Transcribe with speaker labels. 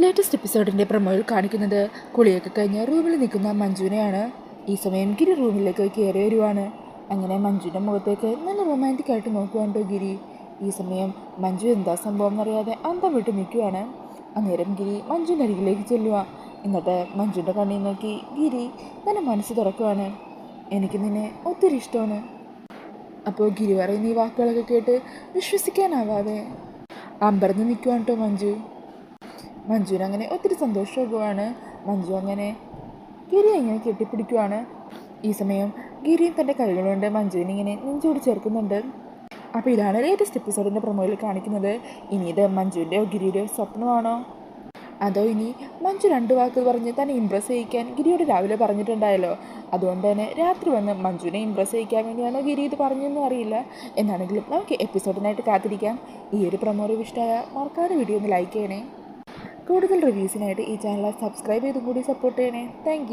Speaker 1: Latest എപ്പിസോഡിന്റെ പ്രമോയിൽ കാണിക്കുന്നത് കുളിയൊക്കെ കഴിഞ്ഞ് റൂമിൽ നിൽക്കുന്ന മഞ്ജുവിനെയാണ്. ഈ സമയം ഗിരി റൂമിലേക്ക് കയറി വരുവാണ്. അങ്ങനെ മഞ്ജുവിന്റെ മുഖത്തേക്ക് നല്ല റൊമാന്റിക് ആയിട്ട് നോക്കുവാണ്ടോ ഗിരി. ഈ സമയം മഞ്ജു എന്താ സംഭവം എന്നറിയാതെ അന്തം വിട്ട് നിൽക്കുവാണ്. അന്നേരം ഗിരി മഞ്ജുവിന്റെ അരികിലേക്ക് ചെല്ലുക എന്നിട്ട് മഞ്ജുവിന്റെ കണ്ണി നോക്കി ഗിരി തന്നെ മനസ്സ് തുറക്കുവാണ്. എനിക്ക് നിന്നെ ഒത്തിരി ഇഷ്ടമാണ്. അപ്പോൾ ഗിരി പറയുന്ന ഈ വാക്കുകളൊക്കെ കേട്ട് വിശ്വസിക്കാനാവാതെ. അമ്പരന്ന് നിൽക്കുവാണ് കേട്ടോ മഞ്ജു. മഞ്ജുവിന് അങ്ങനെ ഒത്തിരി സന്തോഷമാകുവാണ്. മഞ്ജു അങ്ങനെ ഗിരി ഇങ്ങനെ കെട്ടിപ്പിടിക്കുവാണ്. ഈ സമയം ഗിരിയും തന്റെ കൈകളുകൊണ്ട് മഞ്ജുവിനെ ഇങ്ങനെ നെഞ്ചോട് ചേർക്കുന്നുണ്ട്. അപ്പോൾ ഇതാണ് ലേറ്റസ്റ്റ് എപ്പിസോഡിന്റെ പ്രൊമോയിൽ കാണിക്കുന്നത്. ഇനി ഇത് മഞ്ജുവിന്റെയോ ഗിരിയുടെയോ സ്വപ്നമാണോ? അതോ ഇനി മഞ്ജു രണ്ട് വാക്ക് പറഞ്ഞ് തന്നെ ഇമ്പ്രസ് ചെയ്യിക്കാൻ ഗിരിയോട് രാവിലെ പറഞ്ഞിട്ടുണ്ടായല്ലോ? അതുകൊണ്ട് തന്നെ രാത്രി വന്ന് മഞ്ജുവിനെ ഇമ്പ്രസ് ചെയ്യിക്കാൻ വേണ്ടിയാണോ ഗിരി ഇത് പറഞ്ഞതെന്നും അറിയില്ല. എന്നാണെങ്കിലും നമുക്ക് എപ്പിസോഡിനായിട്ട് കാത്തിരിക്കാം. ഈ ഒരു പ്രൊമോ ഇഷ്ടമായ മറക്കാതെ വീഡിയോ ഒന്ന് ലൈക്ക് ചെയ്യണേ. കൂടുതൽ റിവ്യൂസിനായിട്ട് ഈ ചാനൽ സബ്സ്ക്രൈബ് ചെയ്തും കൂടി സപ്പോർട്ട് ചെയ്യണേ. താങ്ക്